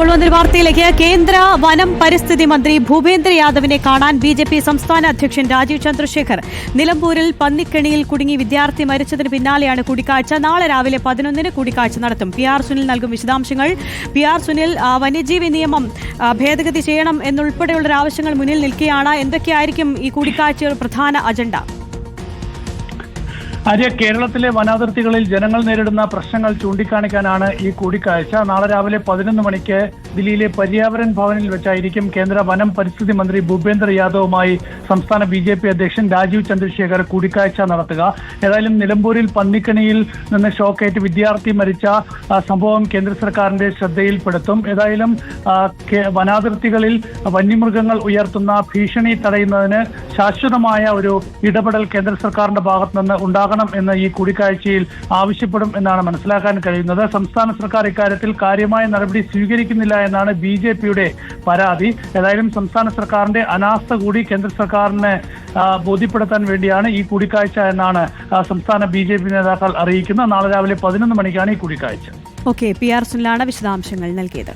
വാർത്തയിലേക്ക്. കേന്ദ്ര വനം പരിസ്ഥിതി മന്ത്രി ഭൂപേന്ദ്ര യാദവിനെ കാണാൻ ബി ജെ പി സംസ്ഥാന അധ്യക്ഷൻ രാജീവ് ചന്ദ്രശേഖർ. നിലമ്പൂരിൽ പന്നിക്കെണിയിൽ കുടുങ്ങി വിദ്യാർത്ഥി മരിച്ചതിന് പിന്നാലെയാണ് കൂടിക്കാഴ്ച. നാളെ രാവിലെ പതിനൊന്നിന് കൂടിക്കാഴ്ച നടത്തും. പി ആർ സുനിൽ നൽകും വിശദാംശങ്ങൾ. പി ആർ സുനിൽ വന്യജീവി നിയമം ഭേദഗതി ചെയ്യണം എന്നുൾപ്പെടെയുള്ള ആവശ്യങ്ങൾ മുന്നിൽ നിൽക്കുകയാണ്. എന്തൊക്കെയായിരിക്കും ഈ കൂടിക്കാഴ്ചയുടെ പ്രധാന അജണ്ട? ആര്യ കേരളത്തിലെ വനാതിർത്തികളിൽ ജനങ്ങൾ നേരിടുന്ന പ്രശ്നങ്ങൾ ചൂണ്ടിക്കാണിക്കാനാണ് ഈ കൂടിക്കാഴ്ച. നാളെ രാവിലെ പതിനൊന്ന് മണിക്ക് ദില്ലിയിലെ പര്യാവരൺ ഭവനിൽ വെച്ചായിരിക്കും കേന്ദ്ര വനം പരിസ്ഥിതി മന്ത്രി ഭൂപേന്ദ്ര യാദവുമായി സംസ്ഥാന ബി ജെ പി അധ്യക്ഷൻ രാജീവ് ചന്ദ്രശേഖർ കൂടിക്കാഴ്ച നടത്തുക. ഏതായാലും നിലമ്പൂരിൽ പന്നിക്കണിയിൽ നിന്ന് ഷോക്കേറ്റ് വിദ്യാർത്ഥി മരിച്ച സംഭവം കേന്ദ്ര സർക്കാരിന്റെ ശ്രദ്ധയിൽപ്പെടുത്തും. ഏതായാലും വനാതിർത്തികളിൽ വന്യമൃഗങ്ങൾ ഉയർത്തുന്ന ഭീഷണി തടയുന്നതിന് ശാശ്വതമായ ഒരു ഇടപെടൽ കേന്ദ്ര സർക്കാരിന്റെ ഭാഗത്തു നിന്ന് ഉണ്ടാകണം എന്ന് ഈ കൂടിക്കാഴ്ചയിൽ ആവശ്യപ്പെടും എന്നാണ് മനസ്സിലാക്കാൻ കഴിയുന്നത്. സംസ്ഥാന സർക്കാർ ഇക്കാര്യത്തിൽ കാര്യമായ നടപടി സ്വീകരിക്കുന്നില്ല എന്നാണ് ബി ജെ പിയുടെ പരാതി. ഏതായാലും സംസ്ഥാന സർക്കാരിന്റെ അനാസ്ഥ കൂടി കേന്ദ്ര സർക്കാരിനെ ബോധ്യപ്പെടുത്താൻ വേണ്ടിയാണ് ഈ കൂടിക്കാഴ്ച എന്നാണ് സംസ്ഥാന ബി ജെ പി നേതാക്കൾ അറിയിക്കുന്നത്. നാളെ രാവിലെ പതിനൊന്ന് മണിക്കാണ് ഈ കൂടിക്കാഴ്ച. ഓക്കെ പി ആർ സുനിലാണ് വിശദാംശങ്ങൾ നൽകിയത്.